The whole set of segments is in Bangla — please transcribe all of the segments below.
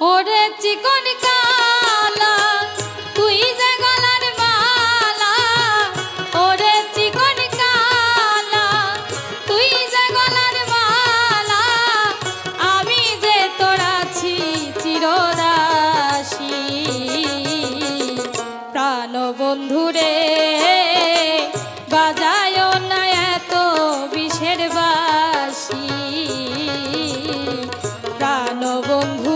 ওরে চিকন তুই মালা তুই মালা, আমি যে তোর আছি চিরদাসী। প্রাণ বন্ধুরে বাজায় না এত প্রাণ বন্ধুরে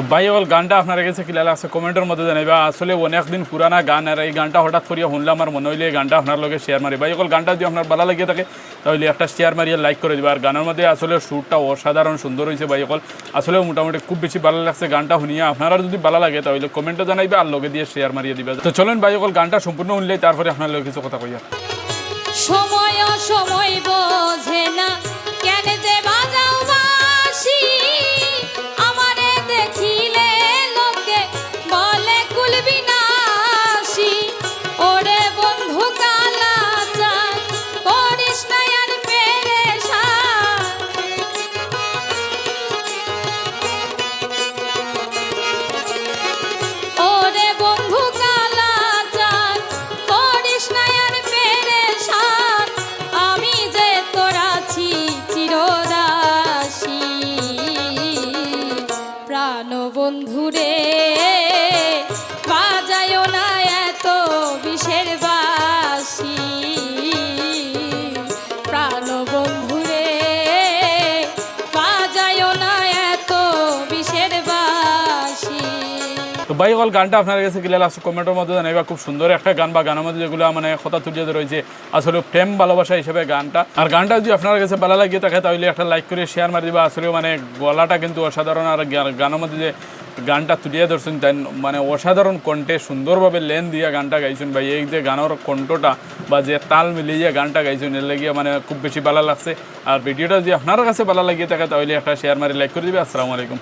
তো ভাই বল গানটা আপনার কাছে কি লাগছে? কমেন্টের মধ্যে জানাইবা। আসলে অনেক দিন পুরানা গান আর এই গানটা হঠাৎ করিয়া শুনলাম আমার মনে হইলে এই গানটা আপনার লগে শেয়ার মারি। ভাই, অকল গানটা যদি আপনার ভালো লাগিয়ে থাকে, তাহলে একটা শেয়ার মারিয়ে লাইক করে দিবা। আর গানের মধ্যে আসলে সুরটা অসাধারণ সুন্দর হয়েছে ভাই, অকল আসলে মোটামুটি খুব বেশি ভালো লাগছে গানটা শুনিয়া। আপনারা যদি ভালো লাগে, তাহলে কমেন্টে জানাইবে আর লগে দিয়ে শেয়ার মারিয়ে দিবা। তো চলুন ভাই, অকল গানটা সম্পূর্ণ শুনলে তারপরে আপনার লগে কিছু কথা কইয়া। সময় সময় প্রাণ বন্ধুরে বাজায় না এত বিষের বাসি। তো ভাই অকল গানটা আপনার কাছে গেলে লাগছে কমেন্টের মধ্যে জানাইবা, খুব সুন্দর একটা গান বা গানের মধ্যে যেগুলো মানে কথা তুলিয়ে রয়েছে আসলে প্রেম ভালোবাসা হিসেবে গানটা। আর গানটা যদি আপনার কাছে ভালো লাগিয়ে থাকে তাহলে একটা লাইক করে শেয়ার মারি দিবা। আসলে মানে গলাটা কিন্তু অসাধারণ, আর গানের মধ্যে যে গানটা তুলিয়ে ধরছেন, তাই মানে অসাধারণ কণ্ঠে সুন্দরভাবে লেন দিয়ে গানটা গাইছেন ভাই। এই যে গানের কণ্ঠটা বা যে তাল মিলিয়ে গানটা গাইছেন, এর লাগিয়ে মানে খুব বেশি ভালো লাগছে। আর ভিডিওটা যদি আপনার কাছে ভালো লাগিয়ে থাকে তাহলে একটা শেয়ার মারি লাইক করে দিবে। আসসালামু আলাইকুম।